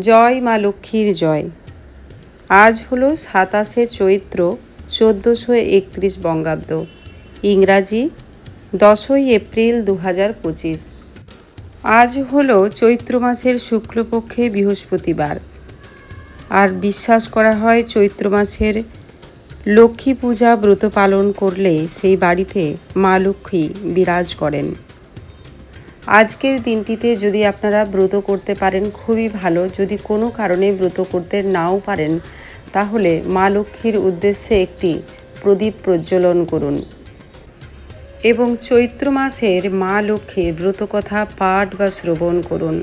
জয় মা লক্ষ্মীর জয়। আজ হলো সাতাশে চৈত্র চোদ্দোশো একত্রিশ বঙ্গাব্দ। ইংরাজি, দশই এপ্রিল দু হাজার পঁচিশ। আজ হলো চৈত্র মাসের শুক্লপক্ষে বৃহস্পতিবার। আর বিশ্বাস করা হয় চৈত্র মাসের লক্ষ্মী পূজা ব্রত পালন করলে সেই বাড়িতে মা লক্ষ্মী বিরাজ করেন। আজকের দিনটিতে যদি আপনারা ব্রত করতে পারেন, খুবই ভালো। যদি কোনো কারণে ব্রত করতে নাও পারেন, তাহলে মা লক্ষ্মীর উদ্দেশ্যে একটি প্রদীপ প্রজ্বলন করুন। এবং চৈত্র মাসের মা লক্ষ্মীর ব্রতকথা পাঠ বা শ্রবণ করুন।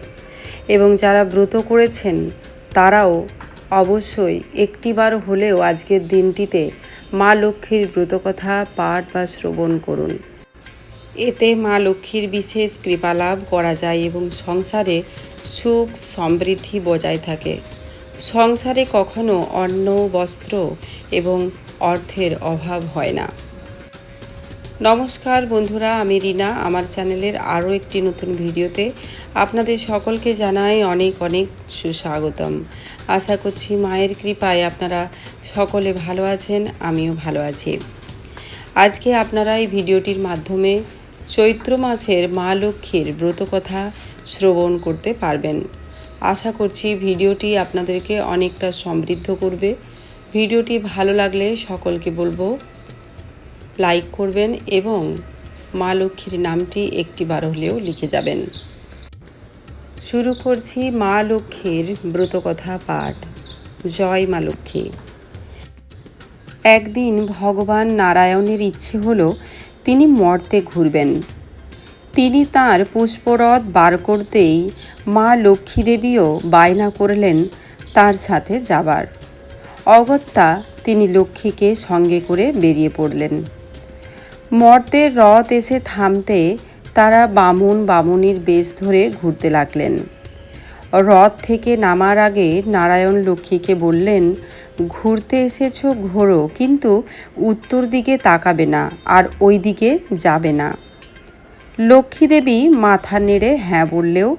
এবং যারা ব্রত করেছেন, তারাও অবশ্যই একটিবার হলেও আজকের দিনটিতে মা লক্ষ্মীর ব্রতকথা পাঠ বা শ্রবণ করুন। এতে মা লক্ষ্মীর বিশেষ কৃপালাভ করা যায় এবং সংসারে সুখ সমৃদ্ধি বজায় থাকে। সংসারে কখনো অন্ন, বস্ত্র এবং অর্থের অভাব হয় না। নমস্কার বন্ধুরা, আমি রিনা। আমার চ্যানেলের আরও একটি নতুন ভিডিওতে আপনাদের সকলকে জানাই অনেক অনেক সুস্বাগতম। আশা করছি মায়ের কৃপায় আপনারা সকলে ভালো আছেন, আমিও ভালো আছি। আজকে আপনারা এই ভিডিওটির মাধ্যমে চৈত্র মাসের মা লক্ষ্মীর ব্রতকথা শ্রবণ করতে পারবেন। আশা করছি ভিডিওটি আপনাদেরকে অনেকটা সমৃদ্ধ করবে। ভিডিওটি ভালো লাগলে সকলকে বলব, লাইক করবেন এবং মা লক্ষ্মীর নামটি একটিবার হলেও লিখে যাবেন। শুরু করছি মা লক্ষ্মীর ব্রতকথা পাঠ। জয় মা লক্ষ্মী। একদিন ভগবান নারায়ণের ইচ্ছে হলো তিনি মর্তে ঘুরবেন। তিনি তার পুষ্পরথ বার করতেই মা লক্ষ্মী দেবীও বায়না করলেন তার সাথে যাবার। অগত্যা তিনি লক্ষ্মীকে সঙ্গে করে বেরিয়ে পড়লেন। মর্তের রথ এসে থামতে তারা বামুন বামুনির বেশ ধরে ঘুরতে লাগলেন। রথ থেকে নামার আগে নারায়ণ লক্ষ্মীকে বললেন, ঘুরতে এসেছ ঘোরো, কিন্তু উত্তর দিকে তাকাবে না আর ওই দিকে যাবে না। লক্ষ্মী দেবী মাথা নেড়ে হ্যাঁ বললেও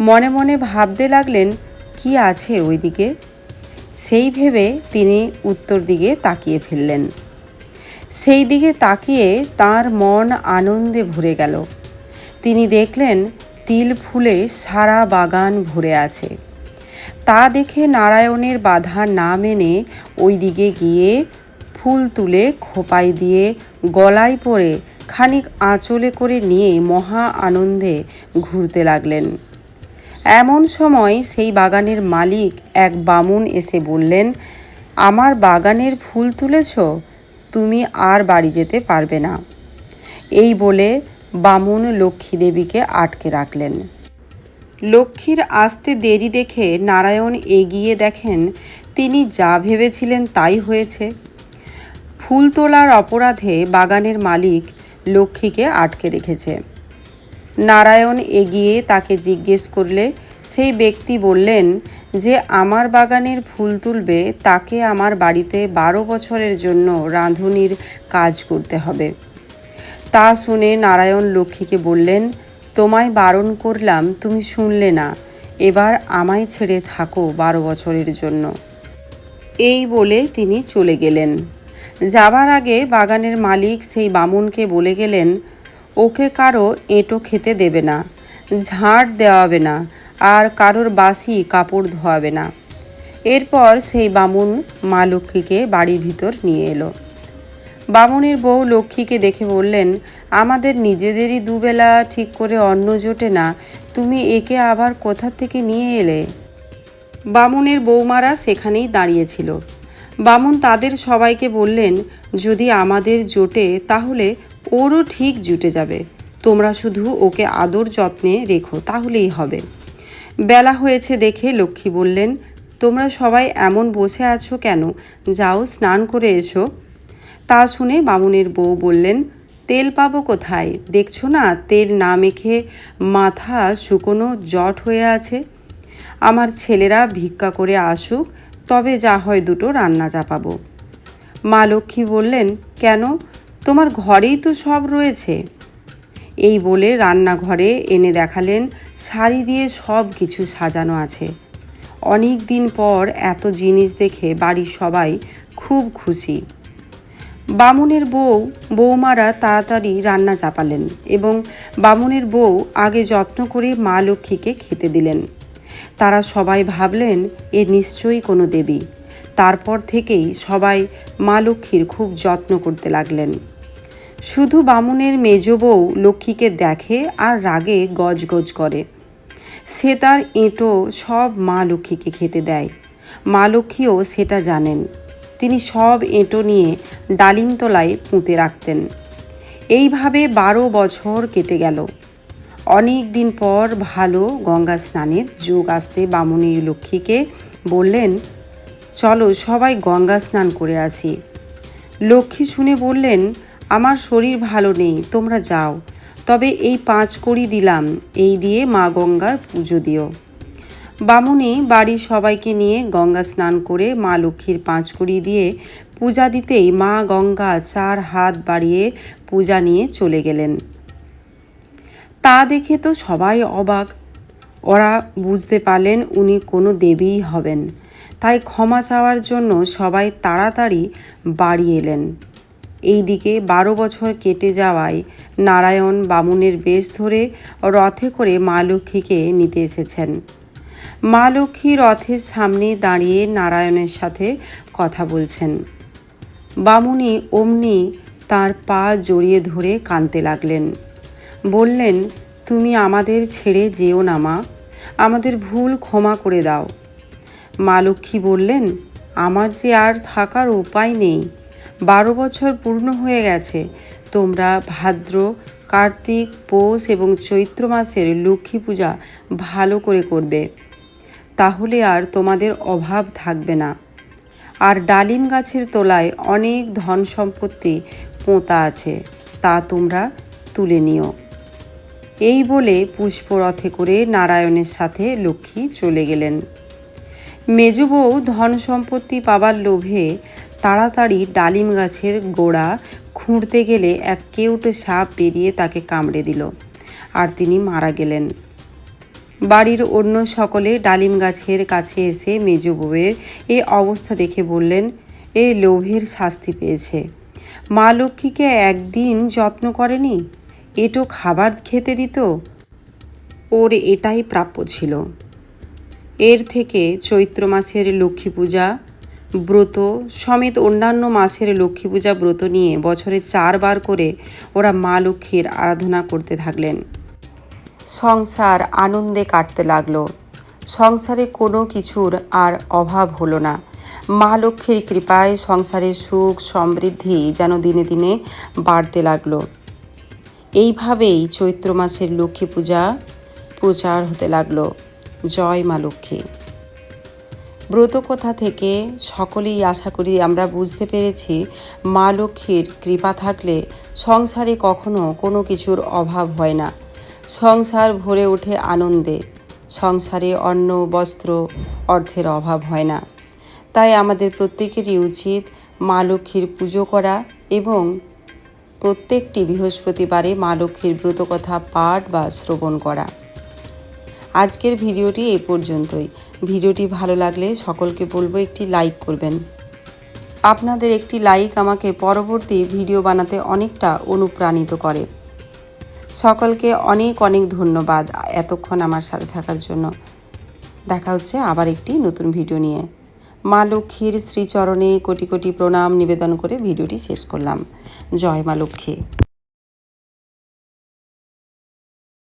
মনে মনে ভাবতে লাগলেন, কি আছে ওইদিকে সেই ভেবে তিনি উত্তর দিকে তাকিয়ে ফেললেন। সেই দিকে তাকিয়ে তার মন আনন্দে ভরে গেল। তিনি দেখলেন তিল ফুলে সারা বাগান ভরে আছে। তা দেখে নারায়ণের বাধা না মেনে ওই দিকে গিয়ে ফুল তুলে খোপাই দিয়ে গলায় পরে খানিক আঁচলে করে নিয়ে মহা আনন্দে ঘুরতে লাগলেন। এমন সময় সেই বাগানের মালিক এক বামুন এসে বললেন, আমার বাগানের ফুল তুলেছ? তুমি আর বাড়ি যেতে পারবে না। এই বলে বামুন লক্ষ্মী দেবীকে আটকে রাখলেন। লক্ষ্মীর আসতে দেরি দেখে নারায়ণ এগিয়ে দেখেন, তিনি যা ভেবেছিলেন তাই হয়েছে। ফুল তোলার অপরাধে বাগানের মালিক লক্ষ্মীকে আটকে রেখেছে। নারায়ণ এগিয়ে তাকে জিজ্ঞেস করলে, সেই ব্যক্তি বললেন যে, আমার বাগানের ফুল তুলবে, তাকে আমার বাড়িতে বারো বছরের জন্য রাঁধুনির কাজ করতে হবে। তা শুনে নারায়ণ লক্ষ্মীকে বললেন, তোমায় বারণ করলাম, তুমি শুনলে না। এবার আমায় ছেড়ে থাকো বারো বছরের জন্য। এই বলে তিনি চলে গেলেন। যাবার আগে বাগানের মালিক সেই বামুনকে বলে গেলেন, ওকে কারও এঁটো খেতে দেবে না, ঝাড় দেওয়াবে না, আর কারোর বাসি কাপড় ধোয়াবে না। এরপর সেই বামুন মা লক্ষ্মীকে বাড়ির ভিতর নিয়ে এলো। বামুনের বউ লক্ষ্মীকে দেখে বললেন, আমাদের নিজেদেরই দুবেলা ঠিক করে অন্ন জোটে না, তুমি একে আবার কোথা থেকে নিয়ে এলে? বামুনের বৌমারা সেখানেই দাঁড়িয়েছিল। বামুন তাদের সবাইকে বললেন, যদি আমাদের জোটে, তাহলে ওরও ঠিক জুটে যাবে। তোমরা শুধু ওকে আদর যত্নে রেখো, তাহলেই হবে। বেলা হয়েছে দেখে লক্ষ্মী বললেন, তোমরা সবাই এমন বসে আছো কেন? যাও স্নান করে এসো। তা শুনে বামুনের বউ বললেন, তেল পাবো কোথায়? দেখছ না, তেল না মেখে মাথা শুকনো জট হয়ে আছে। আমার ছেলেরা ভিক্ষা করে আসুক, তবে যা হয় দুটো রান্না চাপাবো মা লক্ষ্মী বললেন, কেন? তোমার ঘরেই তো সব রয়েছে। এই বলে রান্নাঘরে এনে দেখালেন, শাড়ি দিয়ে সব কিছু সাজানো আছে। অনেক দিন পর এত জিনিস দেখে বাড়ির সবাই খুব খুশি। বামুনের বউ বৌমারা তাড়াতাড়ি রান্না চাপালেন এবং বামুনের বউ আগে যত্ন করে মা লক্ষ্মীকে খেতে দিলেন। তারা সবাই ভাবলেন, এ নিশ্চয়ই কোনো দেবী। তারপর থেকেই সবাই মা লক্ষ্মীর খুব যত্ন করতে লাগলেন। শুধু বামুনের মেজ বউ লক্ষ্মীকে দেখে আর রাগে গজগজ করে। সে তার এঁটো সব মা লক্ষ্মীকে খেতে দেয়। মা লক্ষ্মীও সেটা জানেন। তিনি সব এঁটো নিয়ে ডালিমতলায় পুঁতে রাখতেন। এইভাবে বারো বছর কেটে গেল। অনেক দিন পর ভালো গঙ্গা স্নানের যোগ আসতে বামুনি লক্ষ্মীকে বললেন, চলো সবাই গঙ্গা স্নান করে আসি। লক্ষ্মী শুনে বললেন, আমার শরীর ভালো নেই, তোমরা যাও। তবে এই পাঁচ কড়ি দিলাম, এই দিয়ে মা গঙ্গার পুজো দিও। বামুনি বাড়ির সবাইকে নিয়ে গঙ্গা স্নান করে মা লক্ষ্মীর পাঁচ কড়ি দিয়ে পূজা দিতেই মা গঙ্গা চার হাত বাড়িয়ে পূজা নিয়ে চলে গেলেন। তা দেখে তো সবাই অবাক। ওরা বুঝতে পারলেন উনি কোনো দেবীই হবেন। তাই ক্ষমা চাওয়ার জন্য সবাই তাড়াতাড়ি বাড়ি এলেন। এইদিকে বারো বছর কেটে যাওয়ায় নারায়ণ বামুনের বেশ ধরে রথে করে মা লক্ষ্মীকে নিতে এসেছেন। মা লক্ষ্মী রথের সামনে দাঁড়িয়ে নারায়ণের সাথে কথা বলছেন। বামুনি অমনি তার পা জড়িয়ে ধরে কাঁদতে লাগলেন। বললেন, তুমি আমাদের ছেড়ে যেও না মা, আমাদের ভুল ক্ষমা করে দাও। মা লক্ষ্মী বললেন, আমার যে আর থাকার উপায় নেই, বারো বছর পূর্ণ হয়ে গেছে, তোমরা ভাদ্র, কার্তিক, পৌষ এবং চৈত্র মাসের লক্ষ্মী পূজা ভালো করে করবে। তাহলে আর তোমাদের অভাব থাকবে না। আর ডালিম গাছের তলায় অনেক ধন সম্পত্তি পোঁতা আছে, তা তোমরা তুলে নিও। এই বলে পুষ্পরথে করে নারায়ণের সাথে লক্ষ্মী চলে গেলেন। মেজবউ ধন সম্পত্তি পাবার লোভে তাড়াতাড়ি ডালিম গাছের গোড়া খুঁড়তে গেলে এক কেউটে সাপ বেরিয়ে তাকে কামড়ে দিল, আর তিনি মারা গেলেন। বাড়ির অন্য সকলে ডালিম গাছের কাছে এসে মেজ বউয়ের এই অবস্থা দেখে বললেন, এ লোভের শাস্তি পেয়েছে। মা লক্ষ্মীকে একদিন যত্ন করেনি? এটো খাবার খেতে দিত? ওর এটাই প্রাপ্য ছিল। এর থেকে চৈত্র মাসের লক্ষ্মী পূজা, ব্রত সমেত অন্যান্য মাসের লক্ষ্মী পূজা ব্রত নিয়ে বছরে চারবার করে ওরা মা লক্ষ্মীর আরাধনা করতে থাকলেন। সংসার আনন্দে কাটতে লাগল। সংসারে কোনো কিছুর আর অভাব হলো না। মা লক্ষ্মীর কৃপায় সংসারে সুখ সমৃদ্ধি যেন দিনে দিনে বাড়তে লাগল। এইভাবেই চৈত্র মাসের লক্ষ্মী পূজা প্রচার হতে লাগল। জয় মা লক্ষ্মী। ব্রতকথা থেকে সকলেই আশা করি আমরা বুঝতে পেরেছি, মা লক্ষ্মীর কৃপা থাকলে সংসারে কখনো কোনো কিছুর অভাব হয় না। সংসার ভরে ওঠে আনন্দে। সংসারে অন্ন, বস্ত্র, অর্থের অভাব হয় না। তাই আমাদের প্রত্যেকেরই উচিত মা লক্ষ্মীর পুজো করা এবং প্রত্যেকটি বৃহস্পতিবারে মা লক্ষ্মীর ব্রতকথা পাঠ বা শ্রবণ করা। আজকের ভিডিওটি এই পর্যন্তই। ভিডিওটি ভালো লাগলে সকলকে বলব একটি লাইক করবেন। আপনাদের একটি লাইক আমাকে পরবর্তী ভিডিও বানাতে অনেকটা অনুপ্রাণিত করে। সকলকে অনেক অনেক ধন্যবাদ এতক্ষণ আমার সাথে থাকার জন্য। দেখা হচ্ছে আবার একটি নতুন ভিডিও নিয়ে। মা লক্ষ্মীর শ্রীচরণে কোটি কোটি প্রণাম নিবেদন করে ভিডিওটি শেষ করলাম। জয় মা লক্ষ্মী।